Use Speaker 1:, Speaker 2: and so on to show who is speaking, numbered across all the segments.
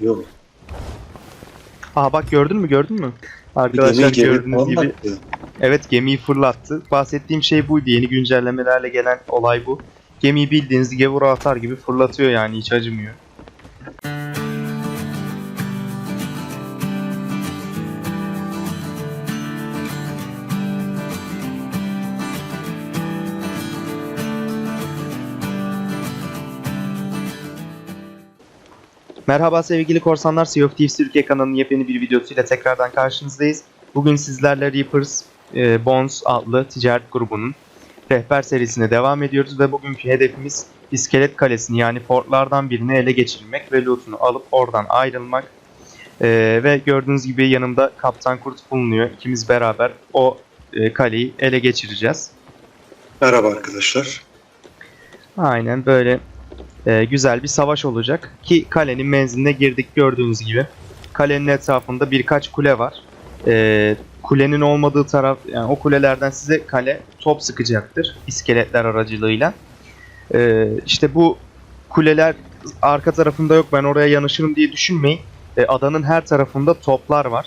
Speaker 1: Yok.
Speaker 2: Aa bak gördün mü gördün mü? Arkadaşlar
Speaker 1: gemi gemi
Speaker 2: gördüğünüz
Speaker 1: falan
Speaker 2: gibi evet gemiyi fırlattı. Bahsettiğim şey buydu. Yeni güncellemelerle gelen olay bu. Gemiyi bildiğiniz gevura atar gibi fırlatıyor yani hiç acımıyor. Merhaba sevgili korsanlar, Sea of Thieves Türkiye kanalının yepyeni bir videosuyla tekrardan karşınızdayız. Bugün sizlerle Reapers e, Bonds adlı ticaret grubunun rehber serisine devam ediyoruz ve bugünkü hedefimiz İskelet Kalesi'ni yani fortlardan birini ele geçirmek ve lootunu alıp oradan ayrılmak. E, ve gördüğünüz gibi yanımda Kaptan Kurt bulunuyor. İkimiz beraber o e, kaleyi ele geçireceğiz.
Speaker 1: Merhaba arkadaşlar.
Speaker 2: Aynen böyle e, güzel bir savaş olacak. Ki kalenin menziline girdik gördüğünüz gibi. Kalenin etrafında birkaç kule var. E, kulenin olmadığı taraf, yani o kulelerden size kale top sıkacaktır. iskeletler aracılığıyla. E, işte bu kuleler arka tarafında yok ben oraya yanaşırım diye düşünmeyin. E, adanın her tarafında toplar var.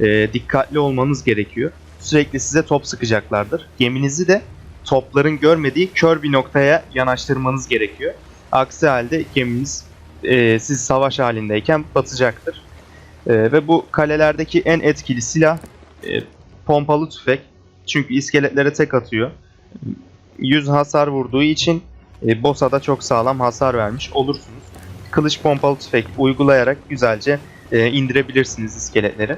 Speaker 2: E, dikkatli olmanız gerekiyor. Sürekli size top sıkacaklardır. Geminizi de topların görmediği kör bir noktaya yanaştırmanız gerekiyor. Aksi halde geminiz e, siz savaş halindeyken batacaktır. E, ve bu kalelerdeki en etkili silah e, pompalı tüfek. Çünkü iskeletlere tek atıyor. 100 hasar vurduğu için e, boss'a da çok sağlam hasar vermiş olursunuz. Kılıç pompalı tüfek uygulayarak güzelce e, indirebilirsiniz iskeletleri.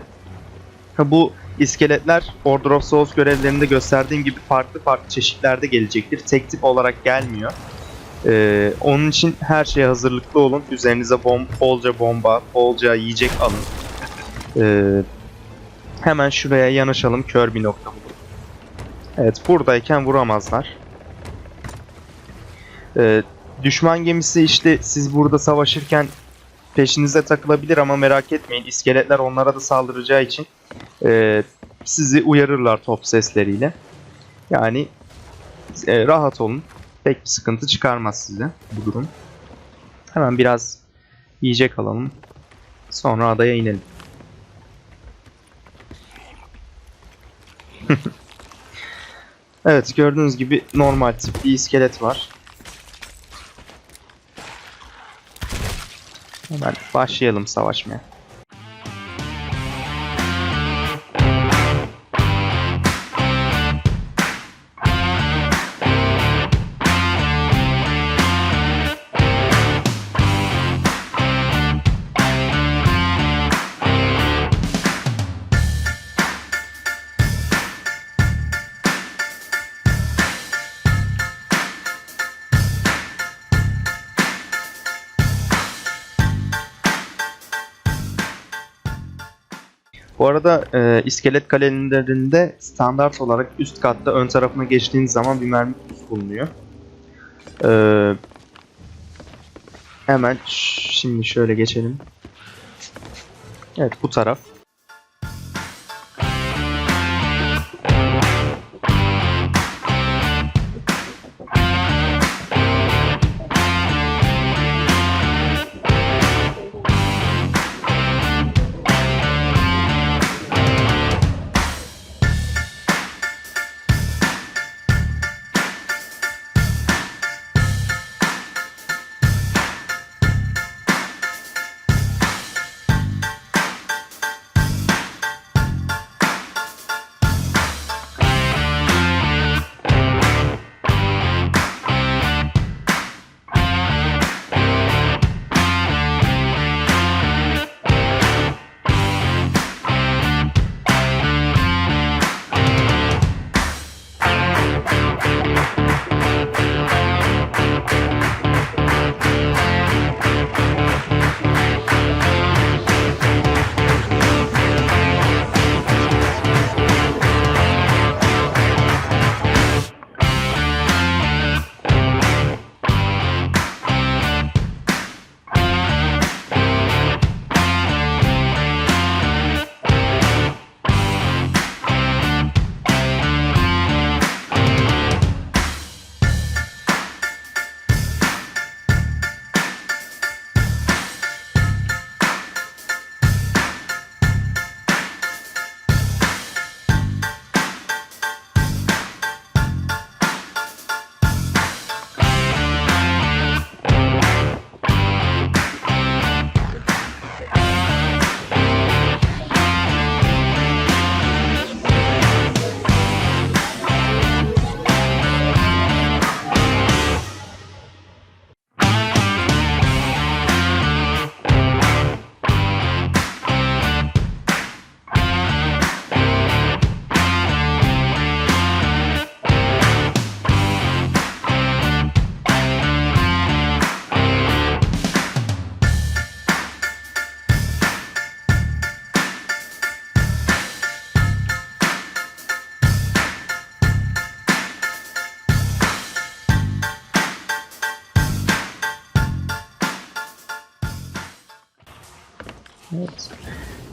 Speaker 2: Ha, bu iskeletler Order of Souls görevlerinde gösterdiğim gibi farklı farklı çeşitlerde gelecektir. Tek tip olarak gelmiyor. Ee, onun için her şeye hazırlıklı olun. Üzerinize bom bolca bomba, bolca yiyecek alın. Ee, hemen şuraya yanaşalım kör bir nokta. Evet buradayken vuramazlar. Ee, düşman gemisi işte siz burada savaşırken peşinize takılabilir ama merak etmeyin. İskeletler onlara da saldıracağı için e, sizi uyarırlar top sesleriyle. Yani e, rahat olun. Pek bir sıkıntı çıkarmaz size bu durum. Hemen biraz yiyecek alalım. Sonra adaya inelim. evet gördüğünüz gibi normal tip bir iskelet var. Hemen başlayalım savaşmaya. Bu arada e, iskelet kalelerinde standart olarak üst katta ön tarafına geçtiğiniz zaman bir mermi kutusu bulunuyor. E, hemen şimdi şöyle geçelim. Evet bu taraf.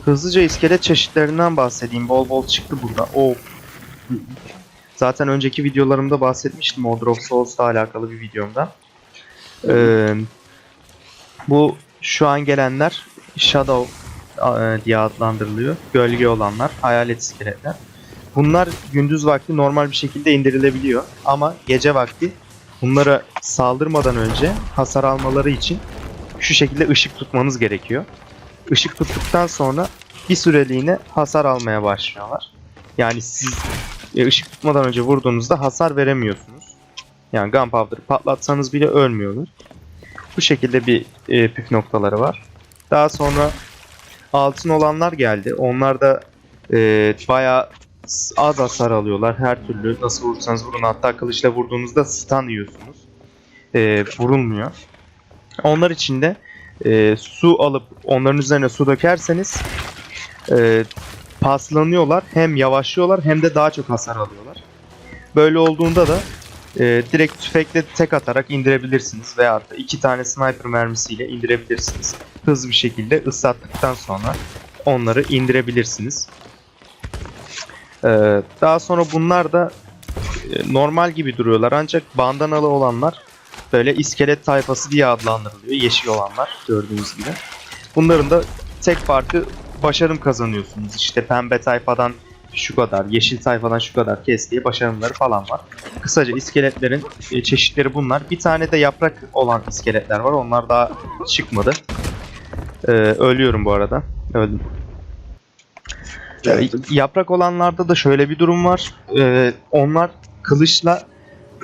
Speaker 2: Hızlıca iskelet çeşitlerinden bahsedeyim. Bol bol çıktı burada. O. Zaten önceki videolarımda bahsetmiştim Order of Souls'la alakalı bir videomda. Ee, bu şu an gelenler Shadow e, diye adlandırılıyor. Gölge olanlar, hayalet iskeletler. Bunlar gündüz vakti normal bir şekilde indirilebiliyor. Ama gece vakti bunlara saldırmadan önce hasar almaları için şu şekilde ışık tutmanız gerekiyor. Işık tuttuktan sonra bir süreliğine hasar almaya başlıyorlar. Yani siz e, ışık tutmadan önce vurduğunuzda hasar veremiyorsunuz. Yani gunpowder'ı patlatsanız bile ölmüyorlar. Bu şekilde bir e, püf noktaları var. Daha sonra altın olanlar geldi. Onlar da e, bayağı az hasar alıyorlar. Her türlü nasıl vurursanız vurun. Hatta kılıçla vurduğunuzda stun yiyorsunuz. E, vurulmuyor. Onlar için de e, su alıp onların üzerine su dökerseniz e, paslanıyorlar. Hem yavaşlıyorlar hem de daha çok hasar alıyorlar. Böyle olduğunda da e, direkt tüfekle tek atarak indirebilirsiniz veya da iki tane sniper mermisiyle indirebilirsiniz. Hızlı bir şekilde ıslattıktan sonra onları indirebilirsiniz. E, daha sonra bunlar da e, normal gibi duruyorlar ancak bandanalı olanlar böyle iskelet tayfası diye adlandırılıyor. Yeşil olanlar gördüğünüz gibi. Bunların da tek farkı başarım kazanıyorsunuz. İşte pembe tayfadan şu kadar, yeşil tayfadan şu kadar kes diye başarımları falan var. Kısaca iskeletlerin e, çeşitleri bunlar. Bir tane de yaprak olan iskeletler var. Onlar daha çıkmadı. Ee, ölüyorum bu arada. Öldüm.
Speaker 1: Geldim.
Speaker 2: Yaprak olanlarda da şöyle bir durum var. Ee, onlar kılıçla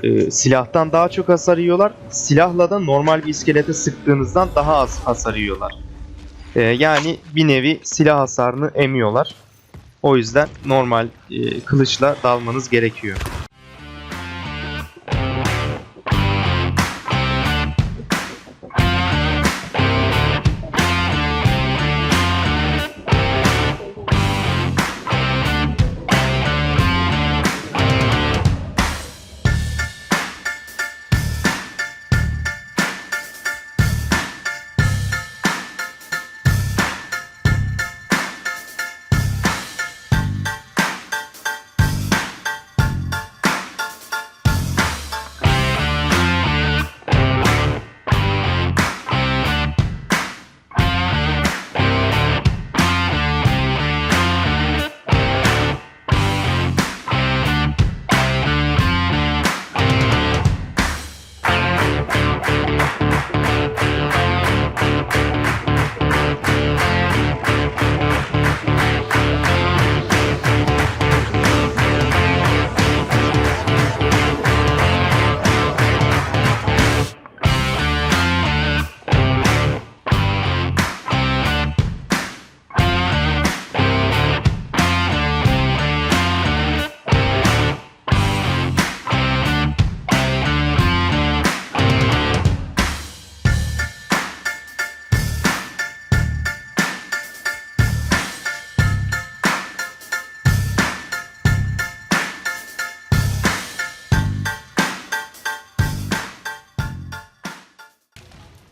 Speaker 2: e, silahtan daha çok hasar yiyorlar. Silahla da normal bir iskelete sıktığınızdan daha az hasar yiyorlar. Ee, yani bir nevi silah hasarını emiyorlar. O yüzden normal e, kılıçla dalmanız gerekiyor.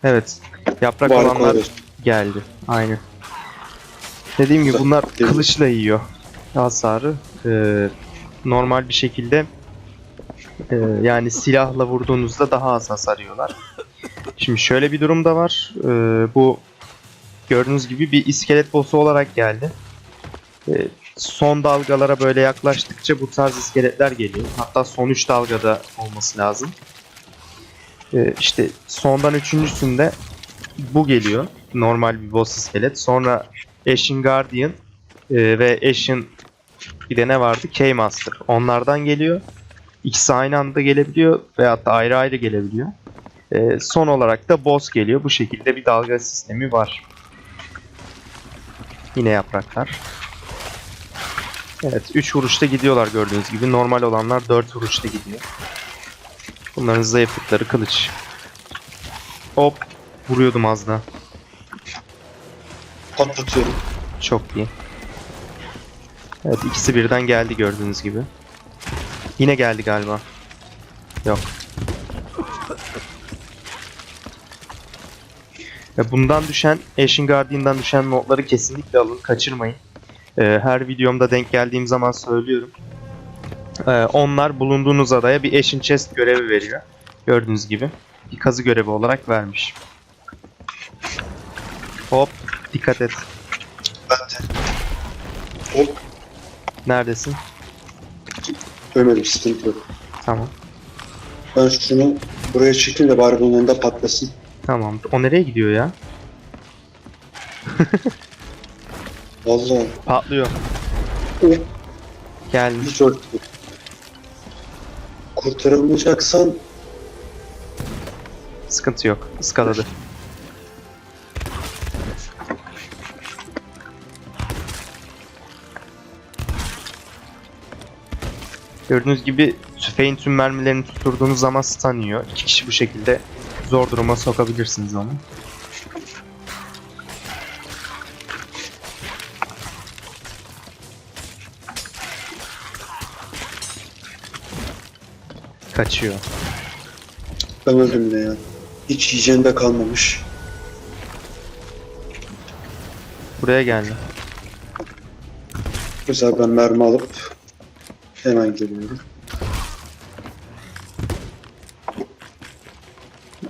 Speaker 2: Evet. Yaprak
Speaker 1: Barko
Speaker 2: olanlar
Speaker 1: evet.
Speaker 2: geldi. Aynen. Dediğim gibi bunlar kılıçla yiyor hasarı. Ee, normal bir şekilde e, yani silahla vurduğunuzda daha az hasar yiyorlar. Şimdi şöyle bir durum da var. Ee, bu gördüğünüz gibi bir iskelet boss'u olarak geldi. Ee, son dalgalara böyle yaklaştıkça bu tarz iskeletler geliyor. Hatta son 3 dalgada olması lazım. Ee, işte sondan üçüncüsünde bu geliyor. Normal bir boss iskelet. Sonra Ashen Guardian e, ve Ashen bir de ne vardı? K-Master. Onlardan geliyor. İkisi aynı anda gelebiliyor veyahut da ayrı ayrı gelebiliyor. Ee, son olarak da boss geliyor. Bu şekilde bir dalga sistemi var. Yine yapraklar. Evet 3 vuruşta gidiyorlar gördüğünüz gibi. Normal olanlar 4 vuruşta gidiyor. Bunların zayıflıkları kılıç. Hop. Vuruyordum az daha.
Speaker 1: Patlatıyorum.
Speaker 2: Çok iyi. Evet ikisi birden geldi gördüğünüz gibi. Yine geldi galiba. Yok. E, Bundan düşen, Ashen Guardian'dan düşen notları kesinlikle alın, kaçırmayın. E, Her videomda denk geldiğim zaman söylüyorum. E, Onlar bulunduğunuz adaya bir Ashen Chest görevi veriyor. Gördüğünüz gibi. Bir kazı görevi olarak vermiş. Hop, dikkat et.
Speaker 1: De. Hop.
Speaker 2: Neredesin?
Speaker 1: Ölmedim sıkıntı yok.
Speaker 2: Tamam.
Speaker 1: Ben şunu buraya çekeyim de bari bunun önünde patlasın.
Speaker 2: Tamam. O nereye gidiyor ya?
Speaker 1: Vallahi.
Speaker 2: Patlıyor.
Speaker 1: Hop.
Speaker 2: Gelmiş.
Speaker 1: Hiç öldü. Kurtaramayacaksan
Speaker 2: Sıkıntı yok. Iskaladı. Gördüğünüz gibi tüfeğin tüm mermilerini tutturduğunuz zaman stun. İki kişi bu şekilde zor duruma sokabilirsiniz onu. Kaçıyor.
Speaker 1: ben öldüm yine ya. Hiç yiyeceğinde kalmamış.
Speaker 2: Buraya geldi.
Speaker 1: Güzel ben mermi alıp hemen geliyorum.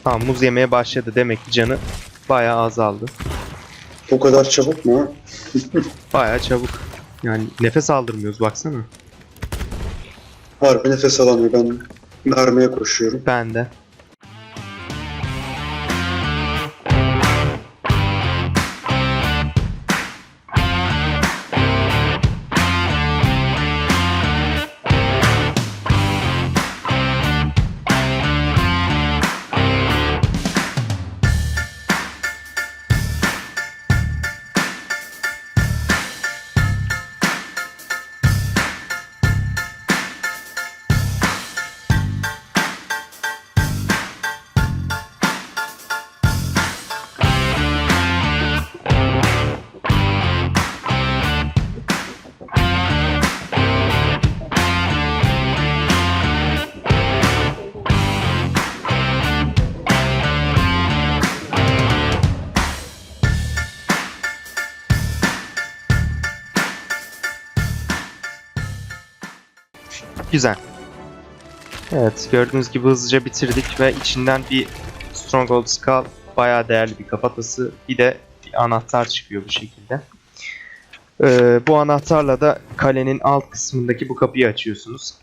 Speaker 2: Tamam muz yemeye başladı. Demek ki canı bayağı azaldı.
Speaker 1: O kadar çabuk mu?
Speaker 2: Bayağı çabuk. Yani nefes aldırmıyoruz baksana.
Speaker 1: Harbi nefes alamıyor. Ben mermiye koşuyorum.
Speaker 2: Ben de. Güzel. Evet gördüğünüz gibi hızlıca bitirdik ve içinden bir Stronghold Skull bayağı değerli bir kafatası bir de bir anahtar çıkıyor bu şekilde. Ee, bu anahtarla da kalenin alt kısmındaki bu kapıyı açıyorsunuz.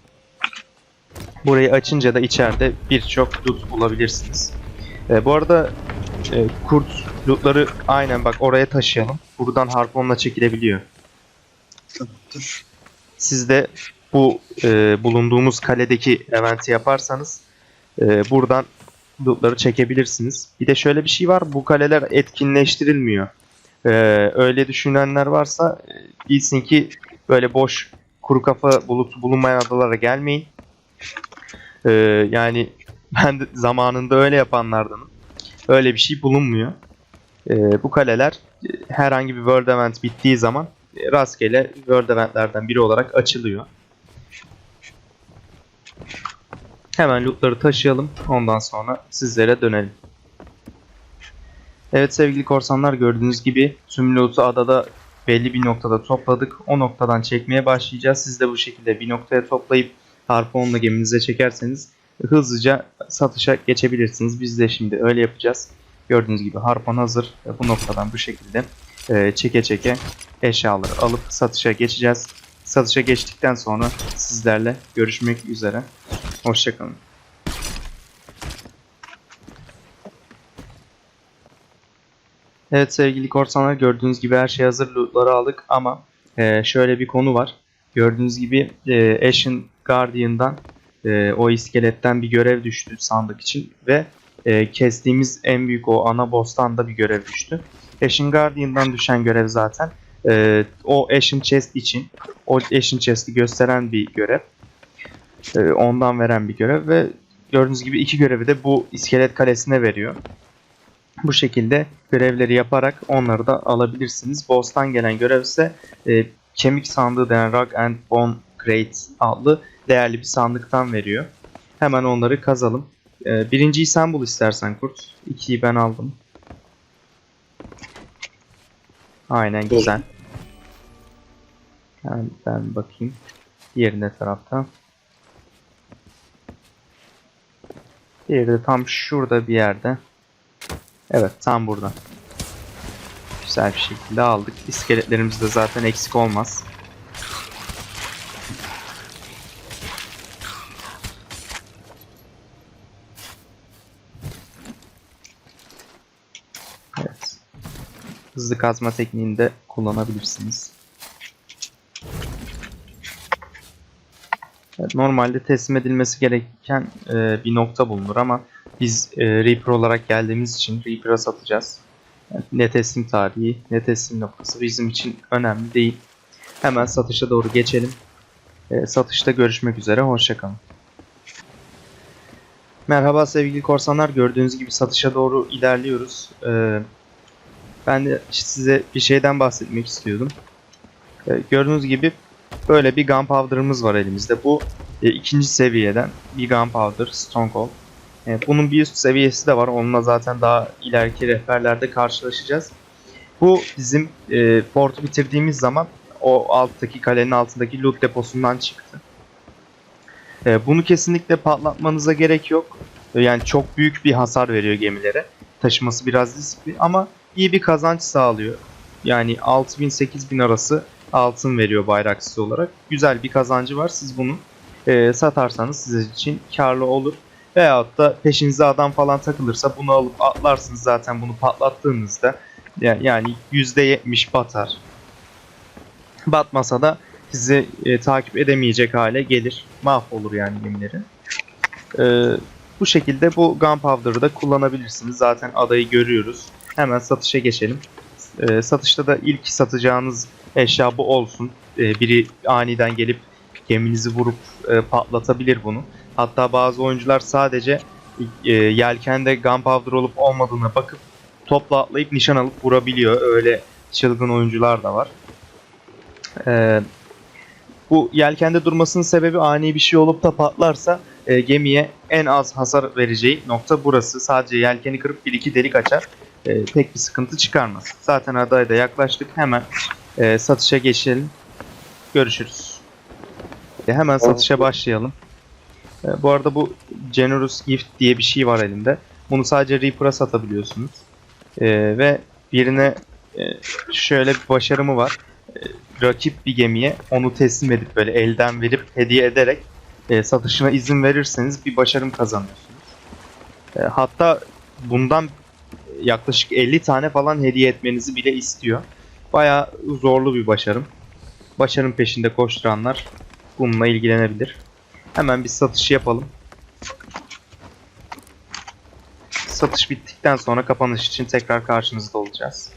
Speaker 2: Burayı açınca da içeride birçok loot bulabilirsiniz. Ee, bu arada e, kurt lootları aynen bak oraya taşıyalım. Buradan harponla çekilebiliyor.
Speaker 1: Tamamdır.
Speaker 2: Siz de bu e, bulunduğumuz kaledeki eventi yaparsanız e, buradan lootları çekebilirsiniz. Bir de şöyle bir şey var. Bu kaleler etkinleştirilmiyor. E, öyle düşünenler varsa e, bilsin ki böyle boş kuru kafa bulutu bulunmayan adalara gelmeyin. E, yani ben de zamanında öyle yapanlardanım. Öyle bir şey bulunmuyor. E, bu kaleler e, herhangi bir world event bittiği zaman e, rastgele World Event'lerden biri olarak açılıyor. Hemen lootları taşıyalım. Ondan sonra sizlere dönelim. Evet sevgili korsanlar gördüğünüz gibi tüm loot'u adada belli bir noktada topladık. O noktadan çekmeye başlayacağız. Siz de bu şekilde bir noktaya toplayıp harponla geminize çekerseniz hızlıca satışa geçebilirsiniz. Biz de şimdi öyle yapacağız. Gördüğünüz gibi harpon hazır. Bu noktadan bu şekilde e, çeke çeke eşyaları alıp satışa geçeceğiz. Satışa geçtikten sonra sizlerle görüşmek üzere. Hoşçakalın. Evet sevgili korsanlar gördüğünüz gibi her şey hazır lootları aldık ama e, şöyle bir konu var. Gördüğünüz gibi e, Ashen Guardian'dan e, o iskeletten bir görev düştü sandık için ve e, kestiğimiz en büyük o ana boss'tan da bir görev düştü. Ashen Guardian'dan düşen görev zaten e, o Ashen Chest için o Ashen Chest'i gösteren bir görev. E, ondan veren bir görev ve gördüğünüz gibi iki görevi de bu iskelet kalesine veriyor. Bu şekilde görevleri yaparak onları da alabilirsiniz. Boss'tan gelen görev ise e, kemik sandığı denen Rock and Bone Crate adlı değerli bir sandıktan veriyor. Hemen onları kazalım. E, birinciyi sen bul istersen Kurt. İkiyi ben aldım. Aynen güzel. Yani ben bakayım. Diğeri ne Diğeri de tam şurada bir yerde. Evet tam burada. Güzel bir şekilde aldık. İskeletlerimiz de zaten eksik olmaz. Evet. Hızlı kazma tekniğini de kullanabilirsiniz. Normalde teslim edilmesi gereken e, bir nokta bulunur ama biz e, Reaper olarak geldiğimiz için Reaper'a satacağız. Yani ne teslim tarihi ne teslim noktası bizim için önemli değil. Hemen satışa doğru geçelim. E, satışta görüşmek üzere. Hoşçakalın. Merhaba sevgili korsanlar. Gördüğünüz gibi satışa doğru ilerliyoruz. E, ben de size bir şeyden bahsetmek istiyordum. E, gördüğünüz gibi böyle bir gunpowder'ımız var elimizde. Bu e, ikinci seviyeden bir gunpowder stronghold. E, bunun bir üst seviyesi de var. Onunla zaten daha ileriki rehberlerde karşılaşacağız. Bu bizim e, portu bitirdiğimiz zaman o alttaki kalenin altındaki loot deposundan çıktı. E, bunu kesinlikle patlatmanıza gerek yok. E, yani çok büyük bir hasar veriyor gemilere. Taşıması biraz riskli ama iyi bir kazanç sağlıyor. Yani 6000-8000 arası altın veriyor bayraksız olarak. Güzel bir kazancı var. Siz bunu e, satarsanız sizin için karlı olur. Veyahut da peşinize adam falan takılırsa bunu alıp atlarsınız zaten bunu patlattığınızda ya- yani %70 batar. Batmasa da sizi e, takip edemeyecek hale gelir. Mahvolur yani gemileri. E, bu şekilde bu gunpowder'ı da kullanabilirsiniz. Zaten adayı görüyoruz. Hemen satışa geçelim. E, satışta da ilk satacağınız eşya bu olsun. E, biri aniden gelip geminizi vurup e, patlatabilir bunu. Hatta bazı oyuncular sadece e, yelkende gunpowder olup olmadığına bakıp topla atlayıp nişan alıp vurabiliyor. Öyle çılgın oyuncular da var. E, bu yelkende durmasının sebebi ani bir şey olup da patlarsa e, gemiye en az hasar vereceği nokta burası. Sadece yelkeni kırıp bir iki delik açar. E, pek bir sıkıntı çıkarmaz. Zaten adaya da yaklaştık. Hemen e, satışa geçelim. Görüşürüz. E, hemen satışa başlayalım. E, bu arada bu Generous Gift diye bir şey var elimde. Bunu sadece Reaper'a satabiliyorsunuz. E, ve birine e, şöyle bir başarımı var. E, rakip bir gemiye onu teslim edip böyle elden verip hediye ederek e, satışına izin verirseniz bir başarım kazanıyorsunuz. E, hatta bundan yaklaşık 50 tane falan hediye etmenizi bile istiyor. Bayağı zorlu bir başarım. Başarım peşinde koşturanlar bununla ilgilenebilir. Hemen bir satış yapalım. Satış bittikten sonra kapanış için tekrar karşınızda olacağız.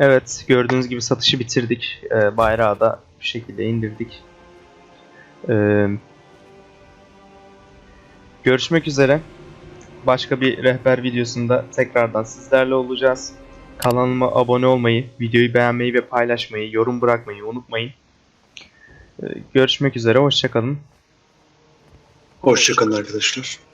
Speaker 2: Evet gördüğünüz gibi satışı bitirdik. Ee, bayrağı da bu şekilde indirdik. Ee, görüşmek üzere. Başka bir rehber videosunda tekrardan sizlerle olacağız. Kanalıma abone olmayı, videoyu beğenmeyi ve paylaşmayı, yorum bırakmayı unutmayın. Ee, görüşmek üzere, hoşçakalın.
Speaker 1: Hoşçakalın arkadaşlar.